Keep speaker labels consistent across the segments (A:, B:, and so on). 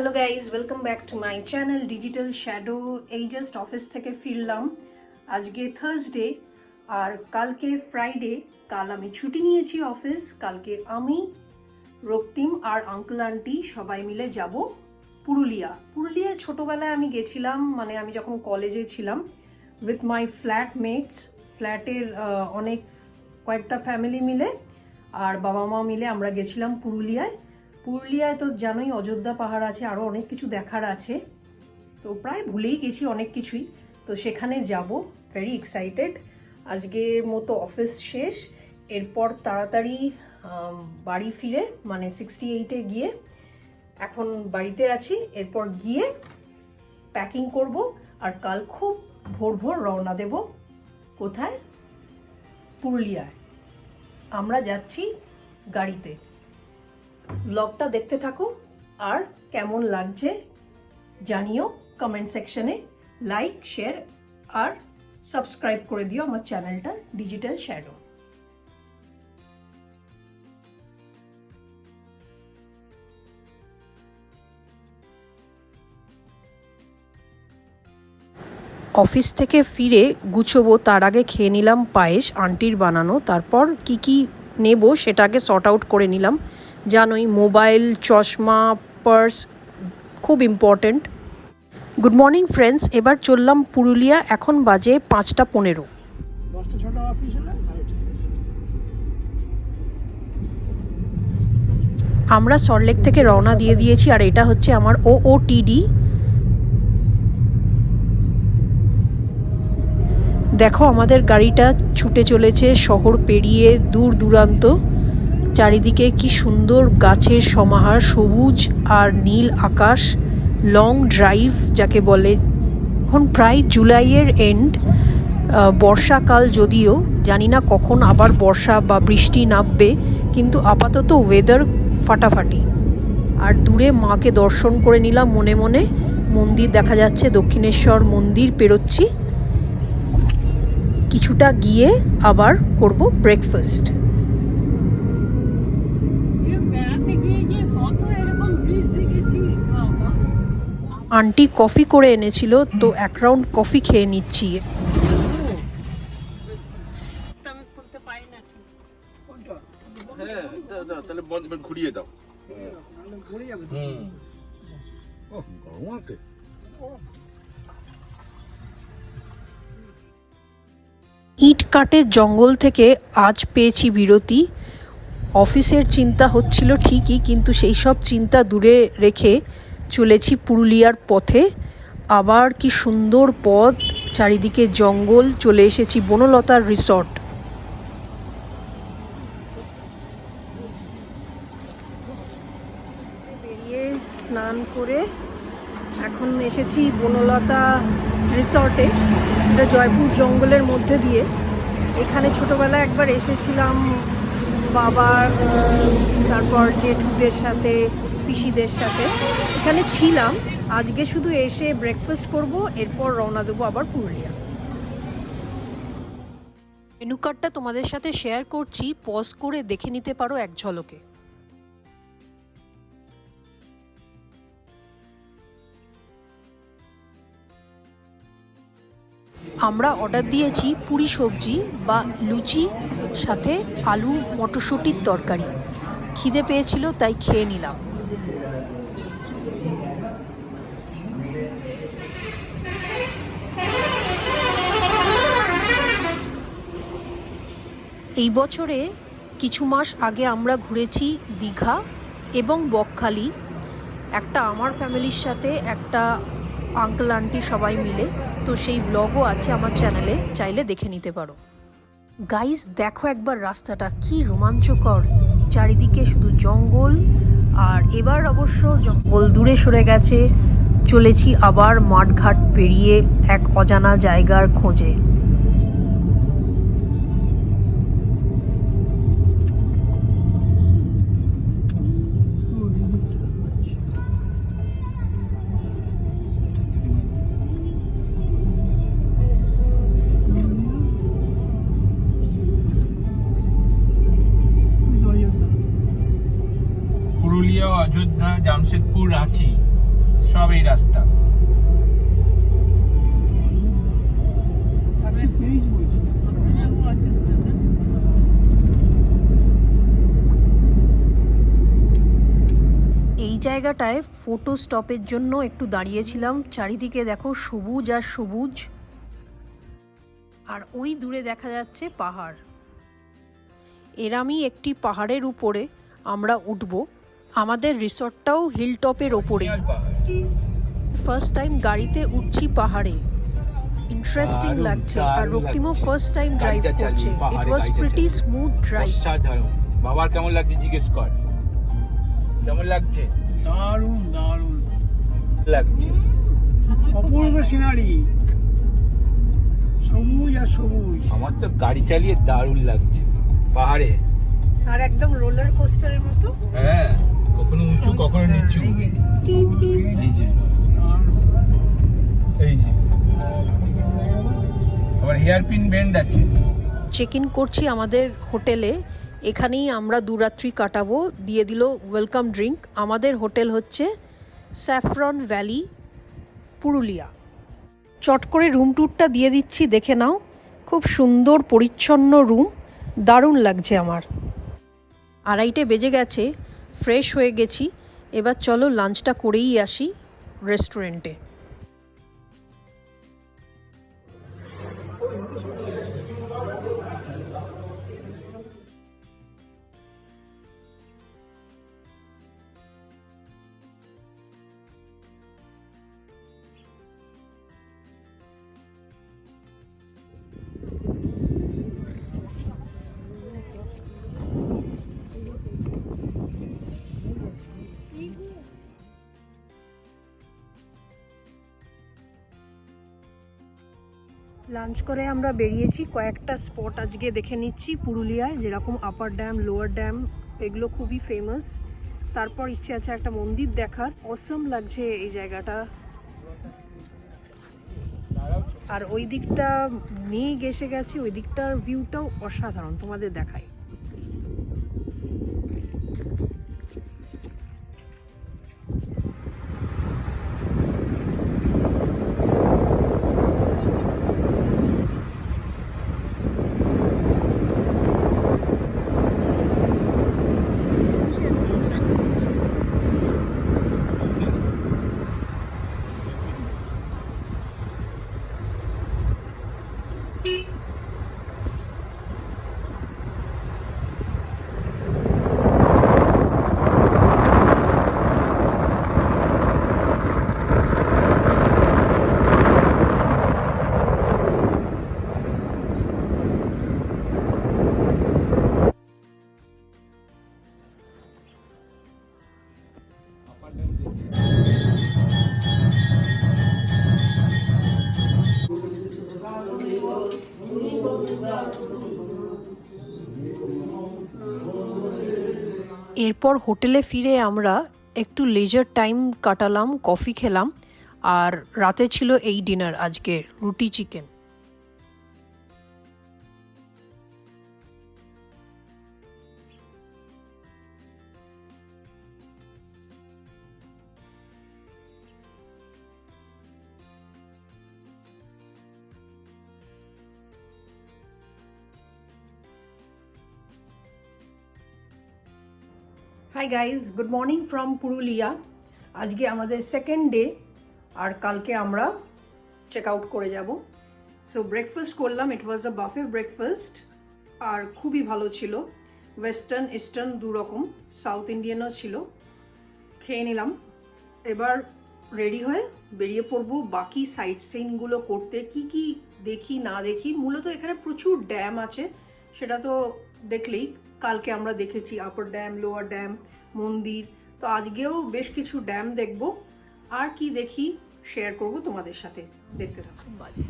A: Hello guys welcome back to my channel digital shadow এই just office থেকে ফিরলাম। আজকে থার্সডে আর কালকে ফ্রাইডে কাল আমি ছুটি নিয়েছি অফিস কালকে আমি রক্তিম আর আঙ্কেল আন্টি সবাই মিলে যাব পুরুলিয়া। পুরুলিয়া ছোটবেলায় আমি গেছিলাম মানে আমি যখন কলেজে ছিলাম উইথ মাই ফ্ল্যাট মেটস ফ্ল্যাটের অনেক কয়েকটা ফ্যামিলি মিলে। আর বাবা মা মিলে আমরা গেছিলাম পুরুলিয়ায়। পুরুলিয়ায় তো জানোই অযোধ্যা পাহাড় আছে আরও অনেক কিছু দেখার আছে। তো প্রায় ভুলেই গেছি অনেক কিছুই। তো সেখানে যাব ভেরি এক্সাইটেড আজকের মতো অফিস শেষ। এরপর তাড়াতাড়ি বাড়ি ফিরে মানে সিক্সটি এইটে গিয়ে এখন বাড়িতে আছি। এরপর গিয়ে প্যাকিং করব আর কাল খুব ভোর ভোর রওনা দেব কোথায়? পুরুলিয়ায়। আমরা যাচ্ছি গাড়িতে। ব্লগটা দেখতে থাকো আর কেমন লাগছে জানিও কমেন্ট সেকশনে লাইক শেয়ার আর সাবস্ক্রাইব করে দিও আমার চ্যানেলটা ডিজিটাল শ্যাডো অফিস থেকে ফিরে গুছবো, তার আগে খেয়ে নিলাম পায়েস, আন্টির বানানো, তারপর কি কি নেব সেটাকে সর্ট আউট করে নিলাম। জানোই মোবাইল চশমা পার্স খুব ইম্পর্ট্যান্ট গুড মর্নিং ফ্রেন্ডস এবার চললাম পুরুলিয়া এখন বাজে পাঁচটা পনেরো। আমরা সল্টলেক থেকে রওনা দিয়ে দিয়েছি আর এটা হচ্ছে আমার ও ও টিডি দেখো আমাদের গাড়িটা ছুটে চলেছে শহর পেরিয়ে দূর দূরান্ত। চারিদিকে কি সুন্দর গাছের সমাহার, সবুজ আর নীল আকাশ লং ড্রাইভ যাকে বলে। এখন প্রায় জুলাইয়ের এন্ড বর্ষাকাল যদিও, জানি না কখন আবার বর্ষা বা বৃষ্টি নামবে, কিন্তু আপাতত ওয়েদার ফাটাফাটি। আর দূরে মাকে দর্শন করে নিলাম মনে মনে। মন্দির দেখা যাচ্ছে, দক্ষিণেশ্বর মন্দির পেরোচ্ছি। কিছুটা গিয়ে আবার করব ব্রেকফাস্ট আন্টি কফি করে এনেছিল, তো এক রাউন্ড কফি খেয়ে নিচ্ছি। ইট কাটের জঙ্গল থেকে আজ পেয়েছি বিরতি। অফিসের চিন্তা হচ্ছিল ঠিকই, কিন্তু সেই সব চিন্তা দূরে রেখে চলেছি পুরুলিয়ার পথে। আবার কি সুন্দর পথ। চারিদিকে জঙ্গল। চলে এসেছি বনলতার রিসর্ট। বেরিয়ে স্নান করে এখন এসেছি বনলতা রিসর্টে। এটা জয়পুর জঙ্গলের মধ্যে দিয়ে। এখানে ছোটোবেলায় একবার এসেছিলাম বাবার তারপর জেঠুদের সাথে পিসিদের সাথে। এখানে ছিলাম। আজকে শুধু এসে ব্রেকফাস্ট করব, এরপর রওনা দেবো আবার পুরুলিয়া। মেনু কার্ডটা তোমাদের সাথে শেয়ার করছি। পজ করে দেখে নিতে পারো এক ঝলকে। আমরা অর্ডার দিয়েছি পুরি সবজি বা লুচি, সাথে আলু মটরশুঁটির তরকারি। খিদে পেয়েছিল, তাই খেয়ে নিলাম। এই বছরে কিছু মাস আগে আমরা ঘুরেছি দীঘা এবং বকখালি। একটা আমার ফ্যামিলির সাথে, একটা আঙ্কেল, আন্টি সবাই মিলে। তো সেই ভ্লগও আছে আমার চ্যানেলে চাইলে দেখে নিতে পারো। গাইস দেখো একবার রাস্তাটা, কি রোমাঞ্চকর। চারিদিকে শুধু জঙ্গল, আর এবার অবশ্য জঙ্গল দূরে সরে গেছে। চলেছি আবার মাঠঘাট পেরিয়ে এক অজানা জায়গার খোঁজে।
B: অযোধ্যা জামশেদপুর রাঁচি
C: সব এই রাস্তা?
A: এই জায়গাটায় ফটো স্টপের জন্য একটু দাঁড়িয়েছিলাম। চারিদিকে দেখো সবুজ আর সবুজ। আর ওই দূরে দেখা যাচ্ছে পাহাড়। এরামই একটি পাহাড়ের উপরে আমরা উঠব। আমাদের রিসর্টটাও হিল টপের ওপরে। ফার্স্ট টাইম গাড়িতে উঠছি পাহাড়ে। ইন্টারেস্টিং লাগছে। আর রক্তিমও ফার্স্ট টাইম ড্রাইভ করছে।
C: চালিয়ে,
A: it was pretty smooth drive
C: বাবার কেমন লাগছে জিজ্ঞেস কর। কেমন লাগছে?
D: দারুণ দারুণ।
C: লাগছে।
D: অপূর্ব সিনারি সবুজ আর সবুজ।
C: আমার তো গাড়ি চালিয়ে দারুণ লাগছে। পাহাড়ে।
A: আর একদম রোলার কোস্টারের মতো।
C: হ্যাঁ। কখনো নিচু?
D: এই যে,
C: এই যে। আবার হেয়ার পিন বেন্ড আছে।
A: চেক ইন করছি আমাদের হোটেলে। এখানেই আমরা দু রাত্রি কাটাবো। দিয়ে দিল ওয়েলকাম ড্রিঙ্ক আমাদের হোটেল হচ্ছে স্যাফরন ভ্যালি পুরুলিয়া। চট করে রুম ট্যুরটা দিয়ে দিচ্ছি দেখে নাও। খুব সুন্দর পরিচ্ছন্ন রুম দারুণ লাগছে আমার। আড়াইটে বেজে গেছে। ফ্রেশ হয়ে গেছি। এবার চলো লাঞ্চটা করেই আসি রেস্টুরেন্টে। লাঞ্চ করে আমরা বেরিয়েছি, কয়েকটা স্পট আজকে দেখে নিচ্ছি, পুরুলিয়ায়, যেরকম আপার ড্যাম লোয়ার ড্যাম এগুলো খুবই ফেমাস তারপর ইচ্ছে আছে একটা মন্দির দেখার। অসম লাগছে এই জায়গাটা। আর ওই দিকটা মেঘ এসে গেছে, ওই দিকটার ভিউটাও অসাধারণ, তোমাদের দেখায় Beep. এরপর হোটেলে ফিরে আমরা একটু লেজার টাইম কাটালাম কফি খেলাম, আর রাতে ছিল এই ডিনার আজকে রুটি chicken hi guys good morning from Purulia আজকে আমাদের সেকেন্ড ডে আর কালকে আমরা চেক আউট করে যাব। সো ব্রেকফাস্ট করলাম ইট ওয়াজ আ বাফে ব্রেকফাস্ট আর খুবই ভালো ছিল। ওয়েস্টার্ন ইস্টার্ন দু রকম সাউথ ইন্ডিয়ানও ছিল। খেয়ে নিলাম। এবার রেডি হয়ে বেরিয়ে পড়ব বাকি সাইট সিনগুলো করতে। কি কি দেখি না দেখি, মূলত এখানে প্রচুর ড্যাম আছে, সেটা তো দেখলেই। কালকে আমরা দেখেছি আপার ড্যাম লোয়ার ড্যাম মন্দির। তো আজকেও বেশ কিছু ড্যাম দেখব। আর কি দেখি শেয়ার করব তোমাদের সাথে। দেখতে থাকুন বাজে।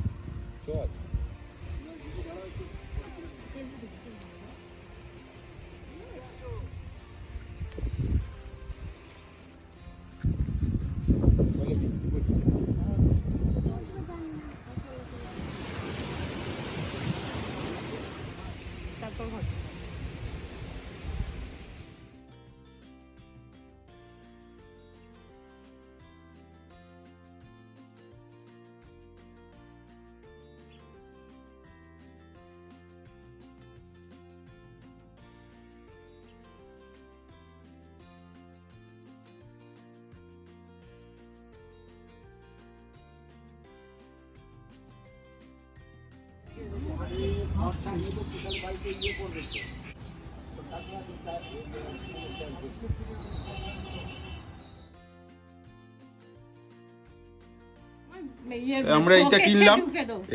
C: আমরা এইটা কিনলাম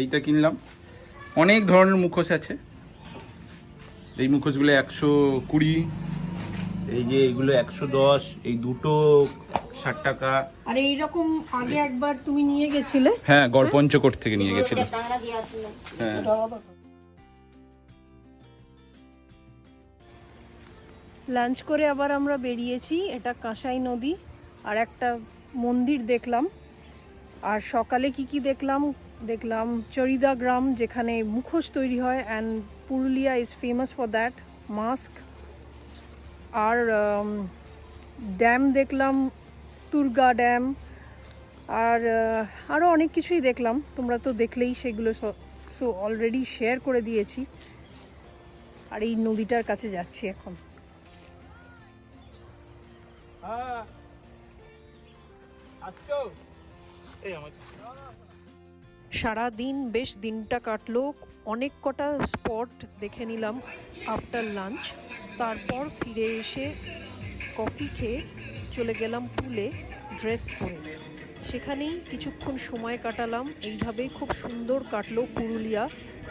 C: এইটা কিনলাম। অনেক ধরনের মুখোশ আছে। এই মুখোশগুলো একশো কুড়ি এই যে এইগুলো একশো দশ এই দুটো ষাট টাকা।
A: আর এইরকম আগে একবার তুমি নিয়ে গেছিলে?
C: হ্যাঁ গড় পঞ্চকোট থেকে নিয়ে গেছিলে। হ্যাঁ।
A: লাঞ্চ করে আবার আমরা বেরিয়েছি, এটা কাঁসাই নদী, আর একটা মন্দির দেখলাম। আর সকালে কি কি দেখলাম? দেখলাম চরিদা গ্রাম, যেখানে মুখোশ তৈরি হয় and Purulia is famous for that mask R dam দেখলাম তুর্গা ড্যাম আর আরও অনেক কিছুই দেখলাম। তোমরা তো দেখলেই সেগুলো সো অলরেডি শেয়ার করে দিয়েছি। আর এই নদীটার কাছে যাচ্ছি এখন। সারা দিন বেশ দিনটা কাটলো। অনেক কটা স্পট দেখে নিলাম আফটার লাঞ্চ তারপর ফিরে এসে কফি খেয়ে চলে গেলাম পুলে ড্রেস পরে সেখানেই কিছুক্ষণ সময় কাটালাম। এইভাবেই খুব সুন্দর কাটলো পুরুলিয়া।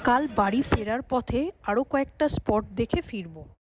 A: কাল বাড়ি ফেরার পথে আরও কয়েকটা স্পট দেখে ফিরবো।